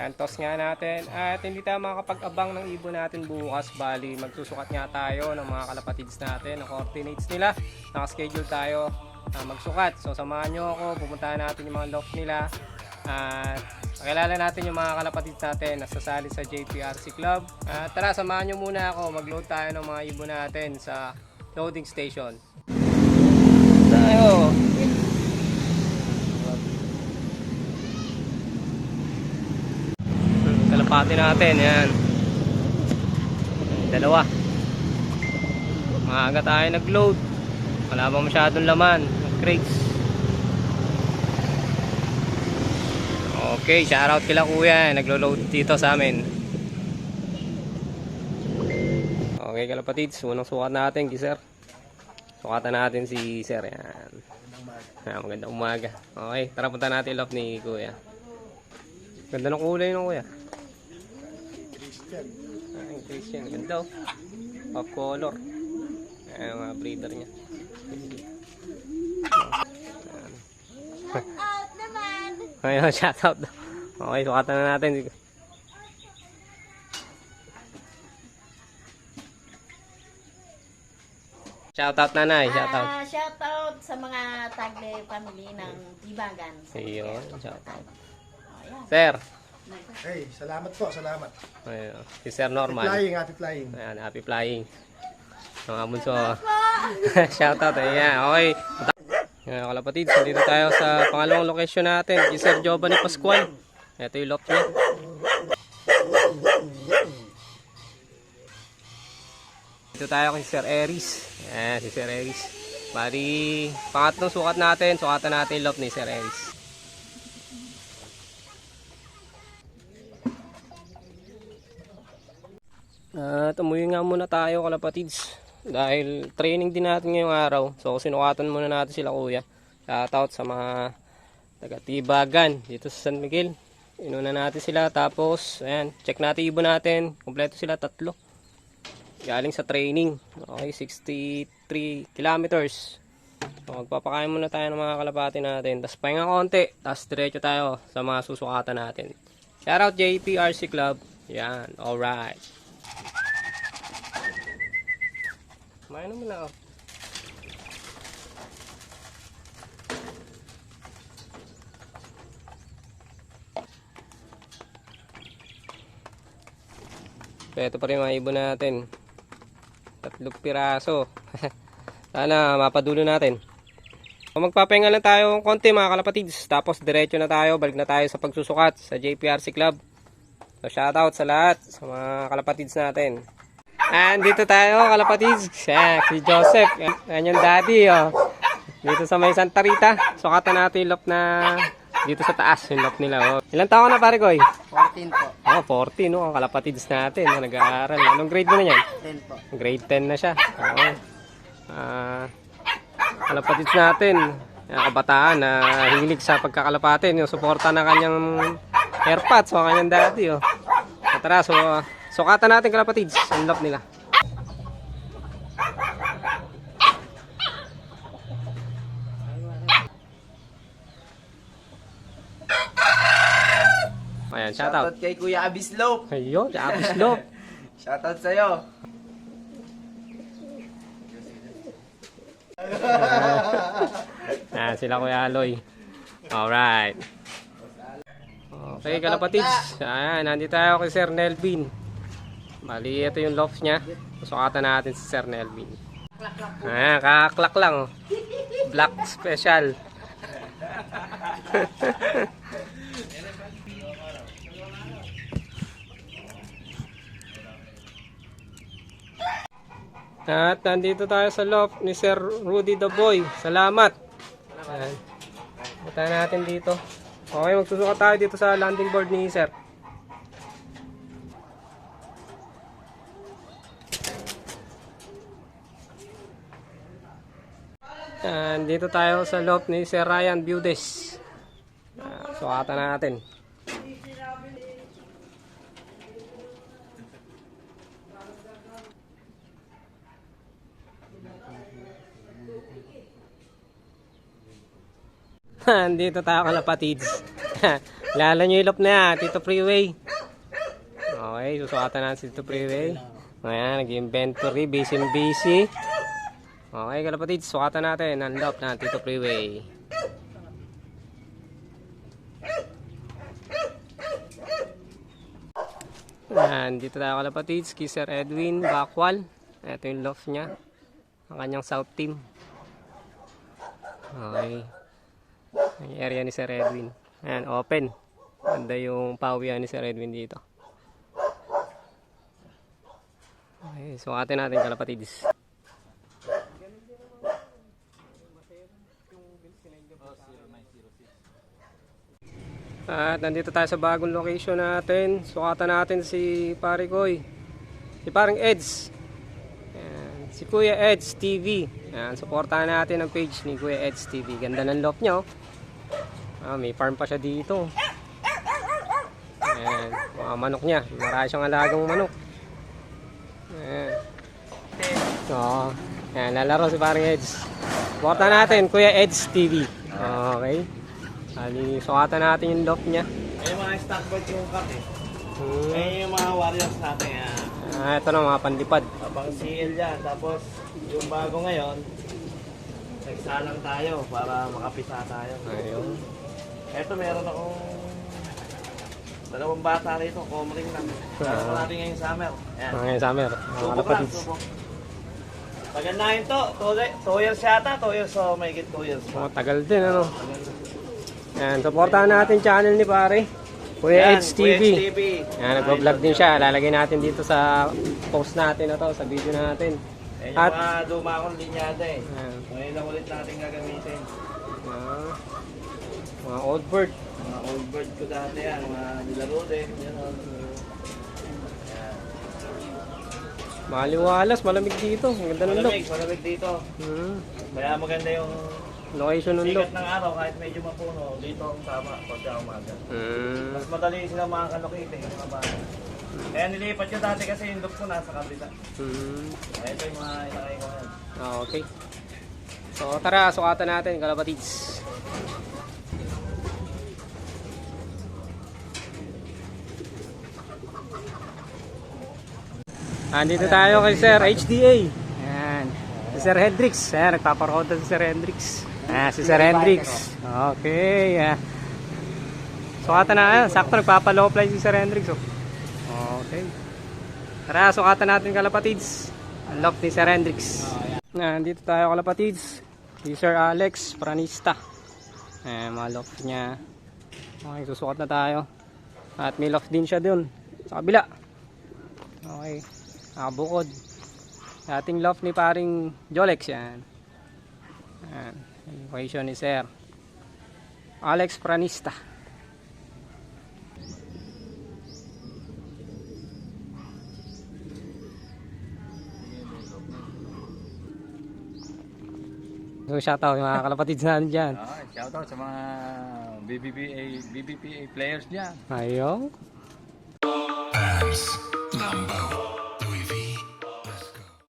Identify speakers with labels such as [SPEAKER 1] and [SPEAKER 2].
[SPEAKER 1] Ayan, toss nga natin. At hindi tayo makakapag-abang ng ibon natin bukas. Bali, magsusukat nga tayo ng mga kalapatids natin, ng coordinates nila. Nakaschedule tayo ah, magsukat. So, samahan nyo ako. Pupuntahan natin yung mga loft nila. At pakilala natin yung mga kalapatids natin na sasali sa JPRC Club. At tara, samahan nyo muna ako. Mag-load tayo ng mga ibon natin sa loading station. Tayo! Kalapati natin, yan. Dalawa. Maaga tayo nag-load. Wala pa masyadong laman. Crates. Okay, shoutout kila kuya. Naglo-load dito sa amin. Okay, kalapatids. Unang sukat natin, sir. Sukatan natin si sir. Yan. Ah, magandang umaga. Okay, tara punta natin loft ni kuya. Ganda ng kulay ng kuya. Ay, Christian. Ganda oh. Off color. Ayan mga breeder niya.
[SPEAKER 2] out naman.
[SPEAKER 1] Ayun, shoutout daw. Okay, sukatan na natin. Shoutout nanay, shoutout.
[SPEAKER 2] Ah, shoutout sa mga tagle family ng Dibagan.
[SPEAKER 1] Ayun, shoutout.
[SPEAKER 2] Oh.
[SPEAKER 1] Sir.
[SPEAKER 3] Hey, salamat po, salamat.
[SPEAKER 1] Ayun, si Sir
[SPEAKER 3] Happy
[SPEAKER 1] Norman.
[SPEAKER 3] flying, happy flying.
[SPEAKER 1] Ayan, happy flying. Mga bunso. Shoutout, ayan. Okay. Ayan, kalapatids, dito tayo sa pangalawang location natin. Si Sir Giovanni Pascual. Ito yung loft niya. Dito tayo kay Sir Eris. Ayan, si Sir Eris. Bali, pangatlong sukat natin. Sukatan natin yung loft ni Sir Eris. At umuwi nga muna tayo kalapatids. Dahil training din natin ngayong araw. So sinukatan muna natin sila kuya. Shoutout sa mga taga-tibagan dito sa San Miguel. Inuna natin sila tapos ayan, check natin ibon natin. Kompleto sila tatlo. Galing sa training. Okay, 63 kilometers. So, magpapakain muna tayo ng mga kalapati natin. Tapos pahinga konti. Tapos diretso tayo sa mga susukatan natin. Shoutout JPRC Club. Yan, alright. Kumain naman na ako. So, ito pa rin mga ibon natin. Tatlong piraso. Sana mapadulo natin. So, magpapahinga lang tayo ng konti mga kalapatids. Tapos diretso na tayo. Balik na tayo sa pagsusukat sa JPRC Club. So, shoutout sa lahat. Sa mga kalapatids natin. And dito tayo, kalapatids. Siya, si Joseph. Yan yung daddy, oh. Dito sa may Santa Rita. Sukatan natin yung loft na dito sa taas, yung loft nila. Oh. Ilang taon na pare ko,
[SPEAKER 4] 14 po.
[SPEAKER 1] Oh, 40, no? Ang kalapatids natin na nag-aaral. Anong grade mo na yan?
[SPEAKER 4] 10 po.
[SPEAKER 1] Grade 10 na siya. Oo. Ah, kalapatids natin. Yung kabataan na hilig sa pagkakalapatin. Yung suporta ng kanyang airpods o kanyang daddy. Oh. Tara, so, sukatan natin kalapatids. Ang loft nila. Ayan, shoutout.
[SPEAKER 4] kay Kuya Abislop.
[SPEAKER 1] Ayun, Abis Loft.
[SPEAKER 4] Shoutout sa'yo.
[SPEAKER 1] Ah, sila Kuya Aloy. Alright. Okay, kalapatids. Ayan, nandito tayo kay Sir Nelvin. Bali, ito yung loft niya. Sukatan natin si Sir Nelvin. Ayan, kakaklak lang. Black special. At nandito tayo sa loft ni Sir Rudy the Boy. Salamat. Ayan. Punta natin dito. Okay, magsusuka tayo dito sa landing board ni Sir. Ayan, dito tayo sa loft ni Sir Ryan Budes. Uh, sukatan natin. Dito tayo kalapatids. Lala nyo yung lop na yan, Tito Freeway. Okay, susukatan natin si Tito Freeway. Ayan, nag-inventory, busy busy. Okay, kalapatid, sukatan natin ang lop na Tito Freeway. Ayan, dito tayo kalapatids, kay Sir Edwin Bakwal. Ito yung loft niya. Ang kanyang south team. Okay. Ang area ni Sir Edwin. Ayan, open. Ganda yung pawian ni Sir Edwin dito. Okay, so atin natin kalapatids. At nandito tayo sa bagong location natin. Sukatan natin si Pare Koy. Si Parang Eds. Ayan, si Kuya Eds TV. Ayan, supportahan natin ang page ni Kuya Eds TV. Ganda ng loft niya. oh. Ah, may farm pa siya dito. Ayan, mga manok niya. Marami siyang alagang manok. Ayan. Oo. Ayan, lalaro si Parang Eds. Supportahan natin, Kuya Eds TV. Okay. Ali, sukatan natin yung loft niya.
[SPEAKER 5] May mga stock board yung cup eh.
[SPEAKER 1] Hmm.
[SPEAKER 5] May yung mga warriors natin. Ah.
[SPEAKER 1] Ah, ito na mga pandipad.
[SPEAKER 5] Pang CL yan. Tapos yung bago ngayon, nagsalang tayo para makapisa tayo.
[SPEAKER 1] Ayun.
[SPEAKER 5] Eto meron akong dalawang bata rito, comring lang. Meron ko natin ngayong summer. Ayan.
[SPEAKER 1] Mga yung summer. Mga
[SPEAKER 5] Subok lang,
[SPEAKER 1] kalapatids.
[SPEAKER 5] subok. Pagandahin to, 2 years yata, 2 years so may 2 years pa.
[SPEAKER 1] Mga tagal din, ano. Yan, supportahan natin channel ni pare. Kuya TV.
[SPEAKER 5] Kuya TV.
[SPEAKER 1] Yan, nagpa-vlog din siya. Lalagay natin dito sa post natin na to, sa video natin.
[SPEAKER 5] Yan yung
[SPEAKER 1] At-
[SPEAKER 5] mga luma akong linyada eh.
[SPEAKER 1] Yan.
[SPEAKER 5] Ngayon lang ulit natin gagamitin.
[SPEAKER 1] Ah, mga old bird.
[SPEAKER 5] Mga old bird ko dati yan, mga nilaro din. Yan. Yan.
[SPEAKER 1] Maliwalas, malamig dito. Ang ganda ng look.
[SPEAKER 5] Malamig, malamig dito.
[SPEAKER 1] Hmm.
[SPEAKER 5] Kaya maganda yung
[SPEAKER 1] Location ng
[SPEAKER 5] sikat ng araw kahit medyo mapuno. Dito ang tama pagka umaga.
[SPEAKER 1] Hmm.
[SPEAKER 5] Mas madali sila makakalokate yung mga bata. Kaya nilipat ko dati kasi yung look ko nasa kabila.
[SPEAKER 1] Hmm.
[SPEAKER 5] Kaya ito yung mga ilakay ko ngayon.
[SPEAKER 1] Ah, okay. So tara, sukatan natin kalapatids. Andito tayo kay Sir HDA. Ayan. Si Sir Hendrix. Ayan, nagpaparoda si Sir Hendrix. Ah, si Sir Hendrix. Okay. ah. Sukatan na. Ayan, sakto nagpapalow fly si Sir Hendrix. Oh. Okay. Tara, sukatan natin kalapatids. Ang lock ni Sir Hendrix. Nandito tayo kalapatids. Si Sir Alex Pranista. Eh, mga loft niya. Okay, susukat na tayo. At may loft din siya dun. Sa kabila. Okay. Nakabukod. Ating loft ni paring Jolex yan. Yan. Equation ni Sir. Alex Pranista. So, shoutout yung mga kalapatids natin dyan.
[SPEAKER 6] Ah, shoutout sa mga BBPA, BBPA players niya.
[SPEAKER 1] Ayong.
[SPEAKER 7] Pals Lambo.